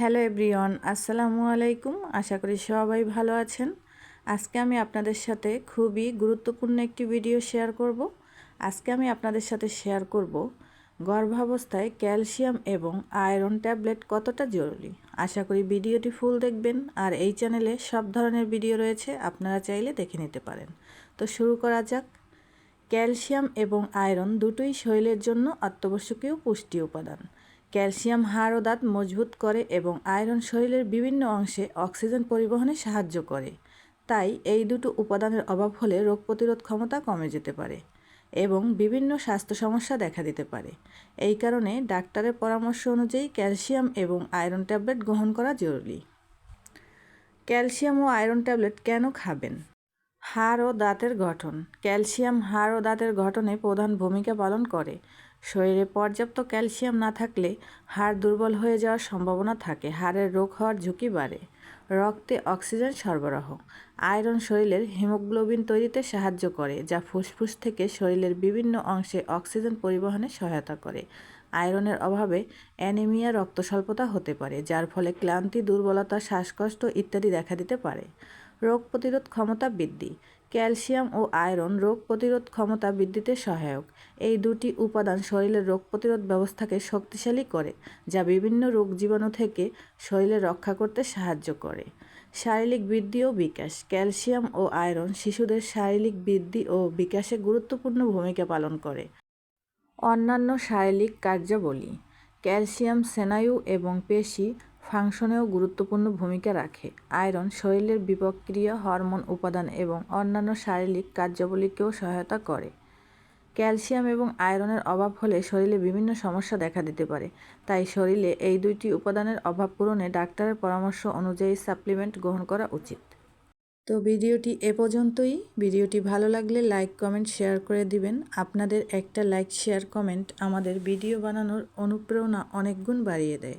Hello everyone, আসসালামু আলাইকুম। আশা করি সবাই ভালো আছেন। আজকে আমি আপনাদের সাথে খুবই গুরুত্বপূর্ণ একটি ভিডিও শেয়ার করব। আজকে আমি আপনাদের সাথে শেয়ার করব গর্ভাবস্থায় ক্যালসিয়াম এবং আয়রন ট্যাবলেট কতটা জরুরি। আশা করি ভিডিওটি ফুল দেখবেন, আর এই চ্যানেলে সব ধরনের ভিডিও রয়েছে, আপনারা চাইলে দেখে নিতে পারেন। তো শুরু করা যাক। ক্যালসিয়াম এবং আয়রন দুটোই শরীরের জন্য অত্যাবশ্যকীয় পুষ্টি উপাদান। ক্যালসিয়াম হাড় ও দাঁত মজবুত করে এবং আয়রন শরীরের বিভিন্ন অংশে অক্সিজেন পরিবহনে সাহায্য করে। তাই এই দুটো উপাদানের অভাব হলে রোগ প্রতিরোধ ক্ষমতা কমে যেতে পারে এবং বিভিন্ন স্বাস্থ্য সমস্যা দেখা দিতে পারে। এই কারণে ডাক্তারের পরামর্শ অনুযায়ী ক্যালসিয়াম এবং আয়রন ট্যাবলেট গ্রহণ করা জরুরি। ক্যালসিয়াম ও আয়রন ট্যাবলেট কেন খাবেন? হাড় ও দাঁতের গঠন। ক্যালসিয়াম হাড় ও দাঁতের গঠনে প্রধান ভূমিকা পালন করে। শরীরে পর্যাপ্ত ক্যালসিয়াম না থাকলে হাড় দুর্বল হয়ে যাওয়ার সম্ভাবনা থাকে। হাড়ের রোগ হওয়ার ঝুঁকি বাড়ে। রক্তে অক্সিজেন সরবরাহ। আয়রন শরীরের হিমোগ্লোবিন তৈরিতে সাহায্য করে, যা ফুসফুস থেকে শরীরের বিভিন্ন অংশে অক্সিজেন পরিবহনে সহায়তা করে। আয়রনের অভাবে অ্যানিমিয়া, রক্তস্বল্পতা হতে পারে, যার ফলে ক্লান্তি, দুর্বলতা, শ্বাসকষ্ট ইত্যাদি দেখা দিতে পারে। রোগ প্রতিরোধ ক্ষমতা বৃদ্ধি। ক্যালসিয়াম ও আয়রন রোগ প্রতিরোধ ক্ষমতা বৃদ্ধিতে সহায়ক। এই দুটি উপাদান শরীরের রোগ প্রতিরোধ ব্যবস্থাকে শক্তিশালী করে, যা বিভিন্ন রোগ জীবাণু থেকে শরীরে রক্ষা করতে সাহায্য করে। শারীরিক বৃদ্ধি ও বিকাশ ক্যালসিয়াম ও আয়রন শিশুদের শারীরিক বৃদ্ধি ও বিকাশে গুরুত্বপূর্ণ ভূমিকা পালন করে। অন্যান্য শারীরিক কার্যাবলী ক্যালসিয়াম, স্নায়ু এবং পেশি ফাংশনেও গুরুত্বপূর্ণ ভূমিকা রাখে। আয়রন শরীরের বিপক্রিয়া, হরমোন উপাদান এবং অন্যান্য শারীরিক কার্যাবলীকেও সহায়তা করে। ক্যালসিয়াম এবং আয়রনের অভাব হলে শরীরে বিভিন্ন সমস্যা দেখা দিতে পারে। তাই শরীরে এই দুইটি উপাদানের অভাব পূরণে ডাক্তারের পরামর্শ অনুযায়ী সাপ্লিমেন্ট গ্রহণ করা উচিত। তো ভিডিওটি এ পর্যন্তই। ভিডিওটি ভালো লাগলে লাইক, কমেন্ট, শেয়ার করে দিবেন। আপনাদের একটা লাইক, শেয়ার, কমেন্ট আমাদের ভিডিও বানানোর অনুপ্রেরণা অনেক গুণ বাড়িয়ে দেয়।